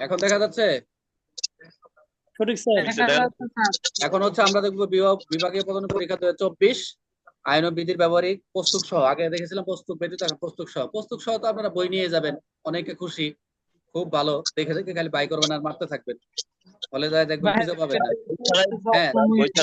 এখন দেখা যাচ্ছে? সঠিক স্যার। এখন হচ্ছে আমরা দেখব বিভাগ- বিভাগীয় পদের পরীক্ষা দুই হাজার চব্বিশ আইন ও বিধির ব্যবহারিক প্রস্তুত সহ। আগে দেখেছিলাম প্রস্তুত ব্যতীত পুস্তক সহ। প্রস্তুত সহ তো আপনারা বই নিয়ে যাবেন। অনেকে খুশি। খুব ভালো। দেখে দেখে খালি বাই করবেন আর মারতে থাকবেন। ফলে যায় দেখবেন খুঁজে পাবেন না। হ্যাঁ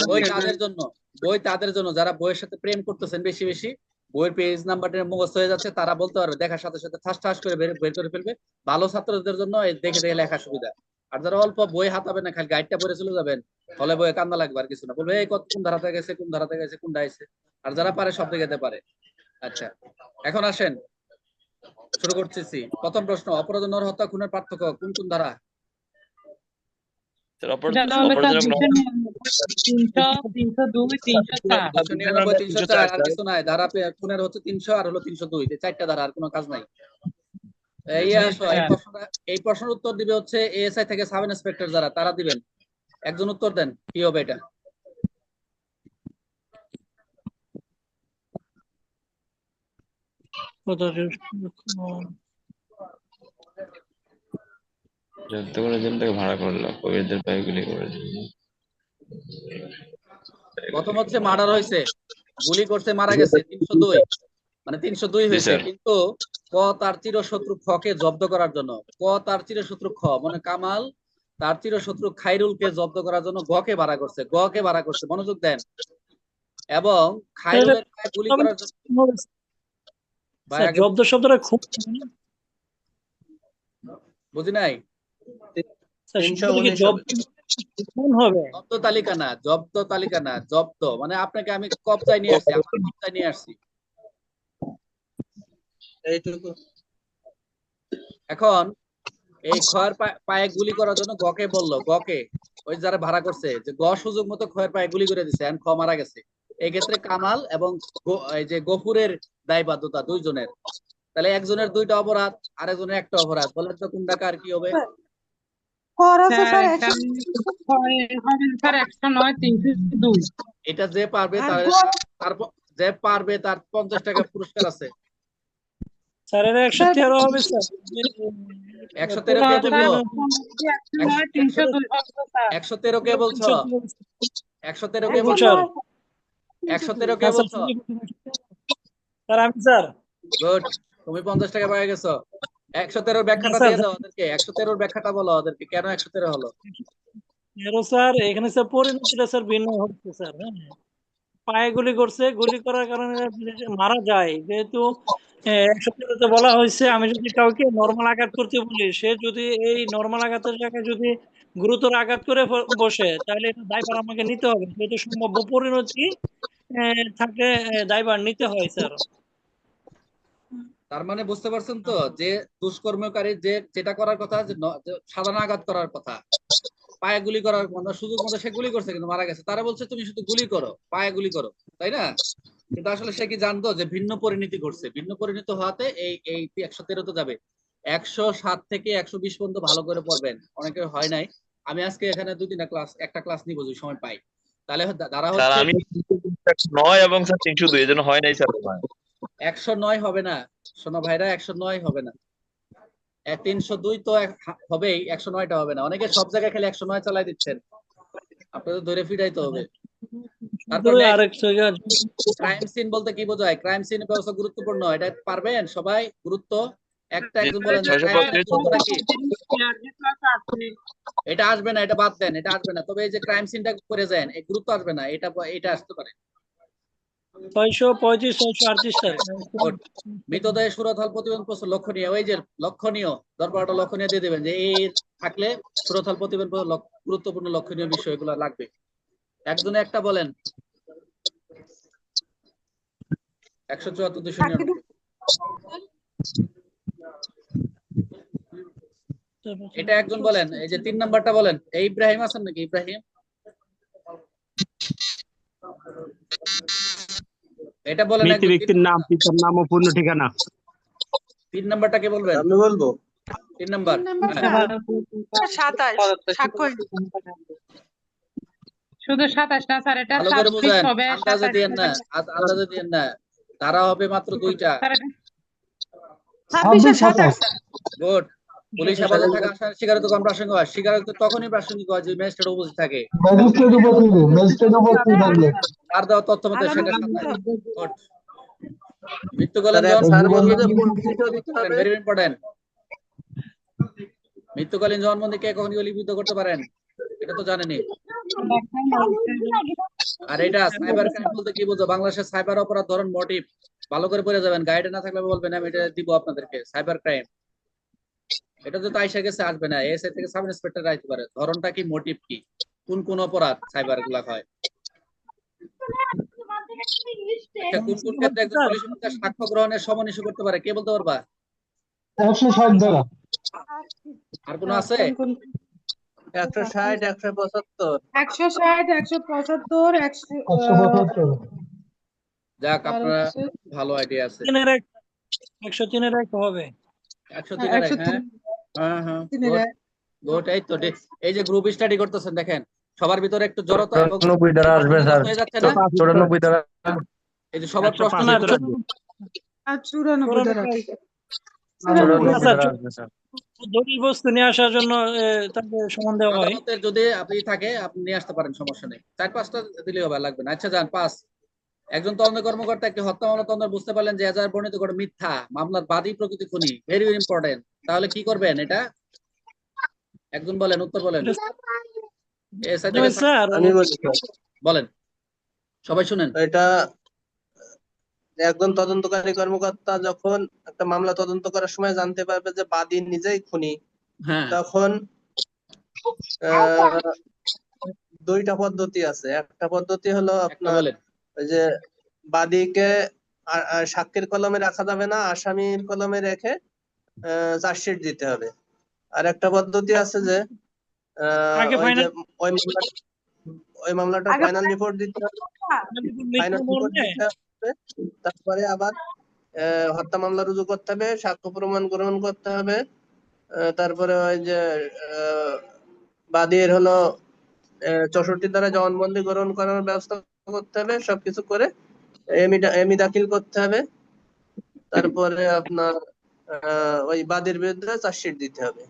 বই তাদের জন্য। বই তাদের জন্য। যারা বইয়ের সাথে প্রেম করতেছেন বেশি বেশি বইয়ের পেজ নাম্বারটা মুখস্থ হয়ে যাচ্ছে, তারা বলতে পারবে, দেখার সাথে সাথে ঠাস ঠাস করে বের করে ফেলবে। ভালো ছাত্রদের জন্য দেখে দেখে লেখা সুবিধা। আর যারা অল্প বই হাতাবে না, খালি গাইডটা পড়ে চলে যাবেন ফলে বইয়ে কান্দা লাগবে আর কিছু না। বলবে, এই কোন ধারাতে গেছে কোন ধারাতে গেছে কোনটা আইছে? আর যারা পারে, সব দিকে পারে। আচ্ছা এখন আসেন। শুরু করতেছি। প্রথম প্রশ্ন, অপরাধ ও নরহত্যা খুনের পার্থক্য কোন কোন ধারা? তিনশো আর হলো তিনশো দুই এই চারটা ধারা আর কোনো কাজ নাই এই আসো এই প্রশ্নটা এই প্রশ্নের উত্তর দিবে হচ্ছে এএসআই থেকে সাব ইন্সপেক্টর যারা তারা দিবেন একজন উত্তর দেন কি হবে এটা যুদ্ধ করে জেলটাকে ভাড়া করল কবিরদের পায়ে গুলি করে দিল। প্রথম হচ্ছে মার্ডার হয়েছে গুলি করছে মারা গেছে তিনশো দুই। মানে তিনশো দুই হয়েছে কিন্তু ক তার চিরশত্রু খকে জব্দ করার জন্য ক তার চিরশত্রু খ মানে কামাল তার চিরশত্রু খাইরুলকে জব্দ করার জন্য গ কে ভাড়া করছে গ কে ভাড়া করছে মনোযোগ দেন। এবং খাইরুলের পায়ে গুলি করার জন্য ভাই জব্দ শব্দটা খুব বুঝি নাই? কি জব্দ কোন তালিকা না জব্দ তালিকা না জব্দ মানে আপনাকে আমি কবজায় নিয়ে আসছি আমার কবজায় নিয়ে আসছি। এইটুকু। এখন এই খয়ের পায়ে গুলি করার জন্য গকে বলল গকে ওই যারা ভাড়া করছে যে গ সুযোগ মতো খয়ের পায়ে গুলি করে দিছে খ মারা গেছে। এই ক্ষেত্রে কামাল এবং এই যে গফুরের দায়বাধ্যতা দুইজনের। তাহলে একজনের দুইটা অপরাধ আরেকজনের একটা অপরাধ বলেন তো কোনটা কার কি হবে? এটা যে পারবে তার তারপর যে পারবে তার পঞ্চাশ টাকা পুরস্কার আছে। স্যার একশো তেরো হবে একশো তেরো কে একশো তেরো বলছো? একশো তেরো কে বলছো? একশো তেরো কে বলছো? স্যার আমি স্যার গুড তুমি পঞ্চাশ টাকা পেয়ে গেছো। একশো তেরোর ব্যাখ্যাটা দিয়ে দাও ওদেরকে। একশো তেরোর ব্যাখ্যাটা বলো ওদেরকে কেন একশো তেরো হলো? তেরো স্যার এখানে স্যার পরিণতিটা স্যার ভিন্ন হচ্ছে স্যার হ্যাঁ। পায়ে গুলি করছে গুলি করার কারণে মারা যায়। যেহেতু একশো তেরোতে বলা হয়েছে আমি যদি কাউকে নর্মাল আঘাত করতে বলি সে যদি এই নর্মাল আঘাতের জায়গায় যদি গুরুতর আঘাত করে বসে তাহলে এটা দায়ভার আমাকে নিতে হবে। যেহেতু সম্ভাব্য পরিণতি থাকে দায়ভার নিতে হয় স্যার। তার মানে বুঝতে পারছেন তো যে দুষ্কর্মকারী যে যেটা করার কথা যে সাধারণ আঘাত করার কথা পায়ে গুলি করার কথা সুযোগ মতো সে গুলি করছে কিন্তু মারা গেছে। তারা বলছে তুমি শুধু গুলি করো পায়ে গুলি করো। তাই না? কিন্তু আসলে সে কি জানতো যে ভিন্ন পরিণতি ঘটছে? ভিন্ন পরিণতি হওয়াতে এই এই একশো তেরোতে যাবে। একশো সাত থেকে একশো বিশ পর্যন্ত ভালো করে পড়বেন। অনেকে হয় নাই। আমি আজকে এখানে দুই তিনটা ক্লাস একটা ক্লাস নিবো যদি সময় পাই। তাহলে দ্বারা হচ্ছে আমি নয় এবং স্যার তিনশো দুই এজন্য হয় নাই স্যার। একশো নয় হবে না। শোনো ভাইরা একশো নয় হবে না। তিনশো দুই তো হবেই একশো নয়টা হবে না। অনেকে সব জায়গায় খালি একশো নয় চালাই দিচ্ছেন। আপনাদের ধরে ফিরাইতে হবে। ক্রাইম সিন বলতে কি বোঝায়? ক্রাইম সিন ব্যবস্থা গুরুত্বপূর্ণ। এটা পারবেন সবাই? গুরুত্ব? একটা একজন বলেন? এটা আসবে না এটা বাদ দেন এটা আসবে না। তবে এই যে ক্রাইম সিনটা করে যান এই গুরুত্ব আসবে না এটা এটা আসতে পারে। ছয়শো পঁয়ত্রিশ ছয়শো আটত্রিশ Good. মৃতদেহ প্রতিবেদন প্রস্তুত। লক্ষণীয় ওই যে লক্ষণীয় দরবারটা লক্ষণীয় দিয়ে দিবেন যে এই থাকলে সুরতহাল প্রতিবেদন গুরুত্বপূর্ণ লক্ষণীয় বিষয়গুলো লাগবে। একজনে একটা বলেন। একশো চুয়াত্তর দুশো এটা একজন বলেন এই যে তিন নাম্বারটা বলেন। এই ইব্রাহিম আছেন নাকি? ইব্রাহিম? এটা বলেন মৃত ব্যক্তির নাম পিতার নাম ও পূর্ণ ঠিকানা। তিন নাম্বারটা কে বলবেন? আমি বলব। তিন নাম্বার। হ্যাঁ। সাতাশ। শুধু সাতাশ না স্যার এটা হবে আন্দাজে দিয়েন না আন্দাজে দিয়েন না। তারা হবে মাত্র দুইটা। গুড। পুলিশ হেফাজত থাকা আসামি স্বীকারোক্ত কম প্রাসঙ্গিক হয়। স্বীকারোক্ত তখনই প্রাসঙ্গিক হয় যে ম্যাজিস্ট্রেট উপস্থিত থাকে। ম্যাজিস্ট্রেট উপস্থিত ম্যাজিস্ট্রেট উপস্থিত থাকলে তার দেওয়া তথ্য মতে সেটা মৃত্যুকালীন স্যার, জবানবন্দি স্যার বলল যে পুলিশ দিতে হবে। ভেরি ইম্পর্টেন্ট মৃত্যুকালীন জবানবন্দি কে কখন লিপিবদ্ধ করতে পারেন? এটা তো জানেনই আর এটা সাইবার ক্রাইম বলতে কি বুঝো? বাংলাদেশের সাইবার অপরাধ ধরন মোটিভ ভালো করে পড়ে যাবেন। গাইডে না থাকলে বলবেন আমি এটা দিব আপনাদেরকে। সাইবার ক্রাইম এটা তো তাই গেছে আসবে না। এসআই থেকে সাব ইন্সপেক্টর আসতে পারে। ধরনটা কি মোটিভ কি? কোন কোন অপরাধ সাইবারগুলা হয় আচ্ছা কোন কোন ক্ষেত্রে একজন পুলিশ অফিসার সাক্ষ্য গ্রহণের সমন ইস্যু করতে পারে। কে বলতে পারবা? একশো ষাট দ্বারা আর কোনো আছে? একশো ষাট একশো পঁচাত্তর। একশো ষাট একশো পঁচাত্তর একশো একশো যাক আপনারা ভালো আইডিয়া আছে। একশো তিনের এক হবে। একশো তিনের এক, হ্যাঁ? হ্যাঁ হ্যাঁ। এই তো ঠিক। এই যে গ্রুপ স্টাডি করতেছেন দেখেন। সবার ভিতরে একটু জড়তা এবং দ্বারা আসবে স্যার। হয়ে যাচ্ছে না? চুরানব্বই দ্বারা এই যে সবার প্রশ্ন পাঁচ না, ভিতরে আসবে। আর চুরানব্বই দ্বারা চুরানব্বই আচ্ছা, বস্তু নিয়ে আসার জন্য তাকে সমান দেওয়া হয়। যদি আপনি থাকে আপনি নিয়ে আসতে পারেন সমস্যা নেই। চার পাঁচটা দিলে হবে লাগবে না। আচ্ছা যান পাস। একজন তদন্ত কর্মকর্তা একটি হত্যা মামলা তদন্ত বুঝতে পারলেন যে বর্ণিত করে মিথ্যা মামলার বাদী প্রকৃতি খুনি। ভেরি ভেরি ইম্পর্টেন্ট তাহলে কি করবেন এটা? একজন বলেন উত্তর বলেন। বলেন। সবাই শুনেন। এটা একজন তদন্তকারী কর্মকর্তা যখন একটা মামলা তদন্ত করার সময় জানতে পারবে যে বাদী নিজেই খুনি হ্যাঁ। তখন আহ, দুইটা পদ্ধতি আছে। একটা পদ্ধতি হলো আপনার ওই যে বাদীকে সাক্ষীর কলমে রাখা যাবে না আসামির কলমে রেখে চার্জশিট দিতে হবে। আর একটা পদ্ধতি আছে যে আগে ওই ওই মামলা ওই মামলাটা ফাইনাল রিপোর্ট দিতে ফাইনাল রিপোর্ট দিতে হবে তারপরে আবার হত্যা মামলা রুজু করতে হবে সাক্ষ্য প্রমাণ গ্রহণ করতে হবে তারপরে ওই যে আহ, বাদীর হলো চৌষট্টি দ্বারা জবানবন্দি গ্রহণ করার ব্যবস্থা করতে হবে সবকিছু করে এমি দাখিল করতে হবে। তারপরে আপনার আহ, ওই বাদীর বিরুদ্ধে চার্জশিট দিতে হবে।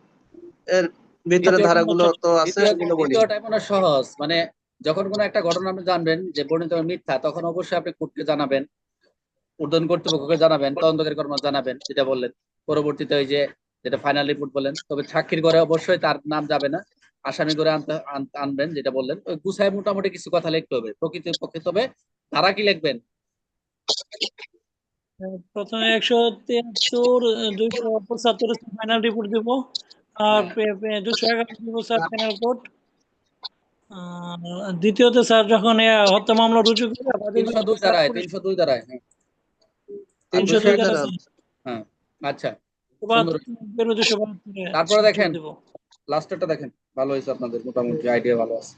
এর ভিতরে ধারাগুলো তো আছে এগুলো বলি। দ্বিতীয়টা মনে সহজ। মানে যখন কোনো একটা ঘটনা আপনি জানবেন যে বর্ণিত মিথ্যা তখন অবশ্যই আপনি কোর্টকে জানাবেন উর্ধন কর্তৃপক্ষকে জানাবেন তদন্তকারী কর্ম জানাবেন যেটা বললেন। পরবর্তীতে ওই যে যেটা ফাইনাল রিপোর্ট বলেন তবে সাক্ষীর ঘরে অবশ্যই তার নাম যাবে না। আসামি করে আনতে আনবেন যেটা বললেন। ওই গুছায় মোটামুটি কিছু কথা লিখতে হবে প্রকৃতির পক্ষে। তবে তারা কি লিখবেন? প্রথমে একশো তিয়াত্তর দুইশো পঁচাত্তর ফাইনাল রিপোর্ট দিব। দুশো এগারো স্যার ফাইনাল কোর্ট দ্বিতীয়ত স্যার যখন হত্যা মামলা রুজু করে তিনশো দুই ধারায় তিনশো দুই ধারায় হ্যাঁ। তিনশো দুই দ্বারা আচ্ছা। তারপরে দেখেন লাস্টেরটা দেখেন। ভালো হয়েছে আপনাদের মোটামুটি আইডিয়া ভালো আছে।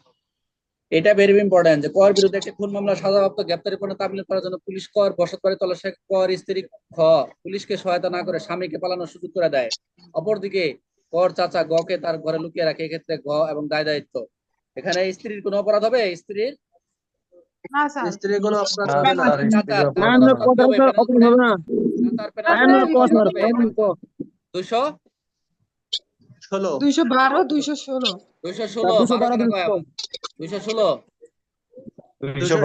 এটা ভেরি ইম্পর্টেন্ট যে কর বিরুদ্ধে একটি খুন মামলা সাজাপ্রাপ্ত গ্রেপ্তারি করার জন্য পুলিশ কর তল্লাশি কর স্ত্রী খ পুলিশকে সহায়তা না করে স্বামীকে পালানোর সুযোগ করে দেয়। অপরদিকে কর চাচা গকে তার ঘরে লুকিয়ে রাখে এক্ষেত্রে ঘ এবং দায় দায়িত্ব। এখানে স্ত্রীর কোনো অপরাধ হবে? স্ত্রীর? না স্ত্রীর কোনো অপরাধ হবে না। ক, ষোলো। দুইশো বারো দুইশো ষোলো। দুইশো ষোলো? দুইশো ষোলো? দুইশো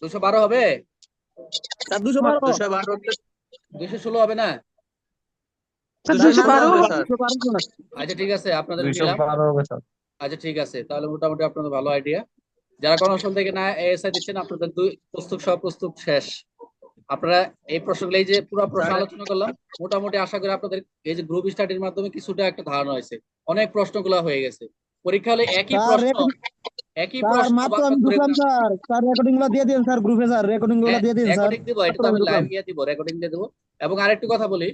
দুশো বারো হবে? দুইশো বারো। দুশো বারো। ষোলো হবে না দুশো বারো স্যার দুশো বারো না। আচ্ছা ঠিক আছে আপনাদের আচ্ছা ঠিক আছে তাহলে মোটামুটি আপনাদের ভালো আইডিয়া যারা কর্মশাল থেকে না এএসআই দিচ্ছেন আপনাদের দুই পুস্তক সহ পুস্তক শেষ। আপনারা এই প্রশ্নগুলো এই যে পুরো প্রশ্ন আলোচনা করলাম মোটামুটি আশা করি আপনাদের এই যে গ্রুপ স্টাডির মাধ্যমে কিছুটা একটা ধারণা হয়েছে। অনেক প্রশ্নগুলো হয়ে গেছে। পরীক্ষা হলে একই প্রশ্ন একই প্রশ্ন মাত্র আমি ঘুরে ঢুকলাম স্যার স্যার রেকর্ডিংগুলো দিয়ে দিন স্যার গ্রুপে স্যার রেকর্ডিংগুলো হ্যাঁ, দিয়ে দিন স্যার। রেকর্ডিং দিব এটা আমি লাইভ ঢুকলাম। দিব রেকর্ডিং দিয়ে দেবো। এবং আরেকটু কথা বলি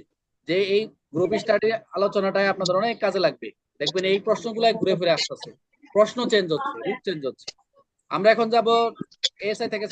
যে এই গ্রুপ স্টাডি আলোচনাটাই আপনাদের অনেক কাজে লাগবে। দেখবেন এই প্রশ্নগুলাই ঘুরে ফিরে আসতেছে। প্রশ্ন চেঞ্জ হচ্ছে রূপ চেঞ্জ হচ্ছে। আমরা এখন যাব এসআই থেকে